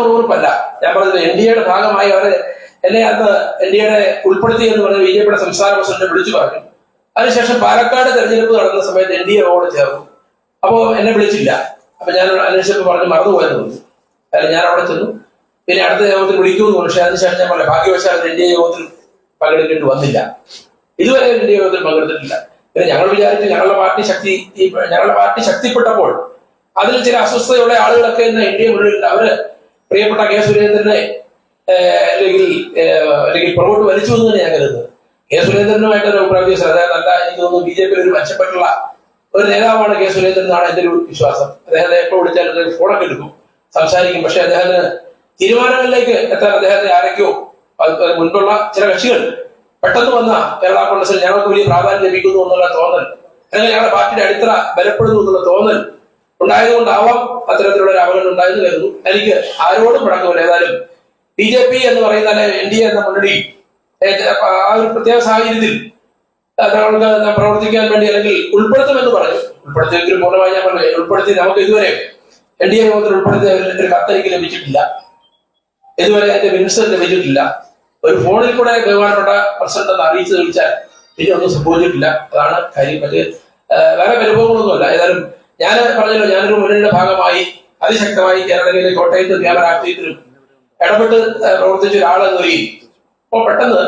മുറിവുറപ്പല്ല ഞാൻ പറഞ്ഞത് N D എയുടെ ഭാഗമായി അവരെ എന്നെ അന്ന് എൻ ഡി എയുടെ ഉൾപ്പെടുത്തി എന്ന് പറഞ്ഞ ബി ജെ പിയുടെ സംസ്ഥാന പ്രസിഡന്റ് വിളിച്ചു പറഞ്ഞു. അതിനുശേഷം പാലക്കാട് തെരഞ്ഞെടുപ്പ് നടന്ന സമയത്ത് എൻ ഡി എ റോഡ് ചേർന്നു. അപ്പോൾ എന്നെ വിളിച്ചില്ല. അപ്പൊ ഞാൻ അന്വേഷിച്ചപ്പോൾ പറഞ്ഞു മറന്നുപോയെന്ന് തോന്നി. അല്ല ഞാൻ അവിടെ ചെന്നു. പിന്നെ അടുത്ത യോഗത്തിൽ വിളിക്കുമെന്ന് പക്ഷേ അതിനുശേഷം ഞാൻ പറഞ്ഞു ഭാഗ്യവശാൽ എൻ ഡി എ യോഗത്തിൽ പങ്കെടുക്കേണ്ടി വന്നില്ല. ഇതുവരെ എൻ ഡി എ യോഗത്തിൽ പങ്കെടുത്തിട്ടില്ല. പിന്നെ ഞങ്ങൾ വിചാരിച്ചു ഞങ്ങളുടെ പാർട്ടി ശക്തി ഞങ്ങളുടെ പാർട്ടി ശക്തിപ്പെട്ടപ്പോൾ അതിൽ ചില അസ്വസ്ഥതയുള്ള ആളുകളൊക്കെ ഇന്ന് മുന്നിലുണ്ട്. അവർ പ്രിയപ്പെട്ട കെ സുരേന്ദ്രനെ അല്ലെങ്കിൽ അല്ലെങ്കിൽ പുറകോട്ട് വലിച്ചു എന്ന് തന്നെ ഞാൻ കരുതുന്നത്. കെ സുരേന്ദ്രനുമായിട്ട് ഒരു അഭിപ്രായ വ്യത്യാസം അതായത് നല്ല എനിക്ക് തോന്നുന്നു ബി ജെ പി ഒരു മെച്ചപ്പെട്ടുള്ള ഒരു നേതാവാണ് കെ സുരേന്ദ്രൻ എന്നാണ് എന്റെ ഒരു വിശ്വാസം. അദ്ദേഹത്തെ എപ്പോൾ വിളിച്ചാലും ഫോണൊക്കെ എടുക്കും സംസാരിക്കും. പക്ഷെ അദ്ദേഹത്തിന് തീരുമാനങ്ങളിലേക്ക് എത്താൻ അദ്ദേഹത്തെ ആരൊക്കെയോ മുൻപുള്ള ചില കക്ഷികൾ പെട്ടെന്ന് വന്ന കേരള കോൺഗ്രസിൽ ഞങ്ങൾക്ക് വലിയ പ്രാധാന്യം ലഭിക്കുന്നു എന്നുള്ള തോന്നൽ അല്ലെങ്കിൽ ഞങ്ങളുടെ പാർട്ടിയുടെ അടിത്തറ ബലപ്പെടുന്നു എന്നുള്ള തോന്നൽ ഉണ്ടായതുകൊണ്ടാവാം അത്തരത്തിലുള്ള ഒരു അവഗണന ഉണ്ടായെന്ന് കരുതുന്നു. എനിക്ക് ആരോടും പഴക്കമില്ല ഏതായാലും ബി ജെ പി എന്ന് പറയുന്ന എൻ ഡി എ എന്ന മുന്നണി ആ ഒരു പ്രത്യേക സാഹചര്യത്തിൽ തങ്ങൾക്ക് പ്രവർത്തിക്കാൻ വേണ്ടി അല്ലെങ്കിൽ ഉൾപ്പെടുത്തുമെന്ന് പറഞ്ഞു. ഉൾപ്പെടുത്തിയെങ്കിൽ പൂർണമായി ഞാൻ പറഞ്ഞു. ഉൾപ്പെടുത്തി നമുക്ക് ഇതുവരെ എൻ ഡി എ യോഗത്തിൽ ഉൾപ്പെടുത്തിയ ഒരു- കത്ത് എനിക്ക് ലഭിച്ചിട്ടില്ല. ഇതുവരെ അതിന്റെ മിനിസ്റ്റർ ലഭിച്ചിട്ടില്ല. ഒരു ഫോണിൽ കൂടെ ബഹുമാനപ്പെട്ട പ്രസിഡന്റ് എന്ന് അറിയിച്ചു ചോദിച്ചാൽ ഇനി ഒന്നും സംഭവിച്ചിട്ടില്ല. അതാണ് കാര്യം. പറ്റിയത് വേറെ പരിഭവങ്ങളൊന്നുമല്ല. ഏതായാലും ഞാൻ പറഞ്ഞല്ലോ ഞാനൊരു മുന്നണിയുടെ ഭാഗമായി അതിശക്തമായി കേരളത്തിലെ കോട്ടയത്ത് വ്യാപാര രാഷ്ട്രീയത്തിലും ഇടപെട്ട് പ്രവർത്തിച്ച ഒരാളെന്ന നിലയിൽ അപ്പോൾ പെട്ടെന്ന്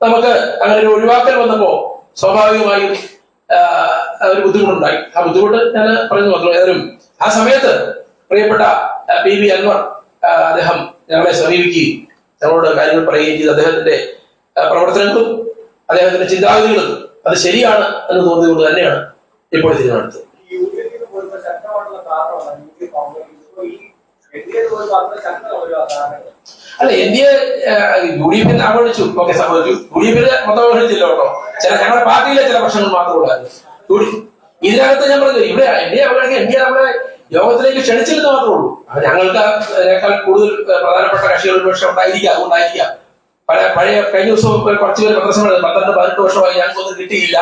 നമുക്ക് അങ്ങനെ ഒരു ഒഴിവാക്കൽ വന്നപ്പോ സ്വാഭാവികമായും ഒരു ബുദ്ധിമുട്ടുണ്ടായി. ആ ബുദ്ധിമുട്ട് ഞാൻ പറഞ്ഞു വന്നു ഏതായാലും ആ സമയത്ത് പ്രിയപ്പെട്ട പി വി അൻവർ അദ്ദേഹം ഞങ്ങളെ സമീപിക്കുകയും ഞങ്ങളോട് കാര്യങ്ങൾ പറയുകയും ചെയ്ത്. അദ്ദേഹത്തിന്റെ പ്രവർത്തനങ്ങളും അദ്ദേഹത്തിന്റെ ചിന്താഗതികളും അത് ശരിയാണ് എന്ന് തോന്നിയതുകൊണ്ട് തന്നെയാണ് ഇപ്പോൾ തീരുമാനമെടുത്തത് യു ഡി എഫിന് പോയപ്പോൾ ശക്തമായിട്ടുള്ള കാരണമാണ് യു ഡി എഫ് കോൺഗ്രസ് ഇപ്പോൾ ഈ എൻ ഡി എ പോയപ്പോൾ അത്ര ശക്തമായ കാരണങ്ങൾ അല്ല എൻ യു ഡി എഫിനെ അവഗണിച്ചു ഓക്കെ സംഭവിച്ചു യു ഡി എഫിൽ മൊത്തം അവഗണിച്ചില്ല കേട്ടോ. ചില ഞങ്ങളുടെ പാർട്ടിയിലെ ചില പ്രശ്നങ്ങൾ മാത്രം ഉള്ളായിരുന്നു ഇതിനകത്ത് ഞാൻ പറഞ്ഞു ഇവിടെ എൻ ഡി എ അവഗണിക്കുക എൻ നമ്മളെ യോഗത്തിലേക്ക് ക്ഷണിച്ചില്ലെന്ന് മാത്രമേ ഉള്ളൂ. അപ്പൊ ഞങ്ങൾക്ക് അതിനേക്കാൾ കൂടുതൽ പ്രധാനപ്പെട്ട കക്ഷികൾ പക്ഷേ ഉണ്ടായിരിക്കാം അതുകൊണ്ടായിരിക്കാം. പല പഴയ കഴിഞ്ഞ ദിവസം കുറച്ച് പേര് പത്രസമ്മേളനം പന്ത്രണ്ട് പതിനെട്ട് വർഷമായി ഞങ്ങൾക്കൊന്നും കിട്ടിയില്ല.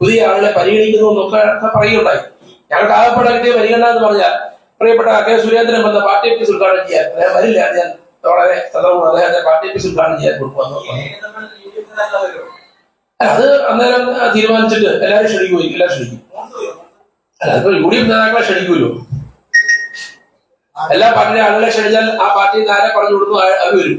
പുതിയ ആളുകളെ പരിഗണിക്കുന്നു എന്നൊക്കെ പറയുകയുണ്ടായി. ഞങ്ങൾക്ക് ആകപ്പെടാൻ കിട്ടിയ പരിഗണന എന്ന് പറഞ്ഞാൽ പ്രിയപ്പെട്ട കെ സുരേന്ദ്രൻ വന്ന പാർട്ടി ഓഫീസ് ഉദ്ഘാടനം ചെയ്യാൻ. അദ്ദേഹം വരില്ല. ഞാൻ വളരെ സ്ഥലവും അദ്ദേഹത്തെ പാർട്ടി ഓഫീസ് ഉദ്ഘാടനം ചെയ്യാൻ കൊടുക്കുമെന്ന് അത് അന്നേരം തീരുമാനിച്ചിട്ട് എല്ലാവരും ക്ഷണിക്കുമായിരിക്കും എല്ലാവരും ക്ഷണിക്കും അല്ല അതിപ്പോ യു ഡി എഫ് നേതാക്കളെ ക്ഷണിക്കുമല്ലോ എല്ലാ പാർട്ടിയുടെ ആളുകളെ ക്ഷണിച്ചാൽ ആ പാർട്ടി നേരെ പറഞ്ഞു കൊടുക്കുന്നു അവർ വരും.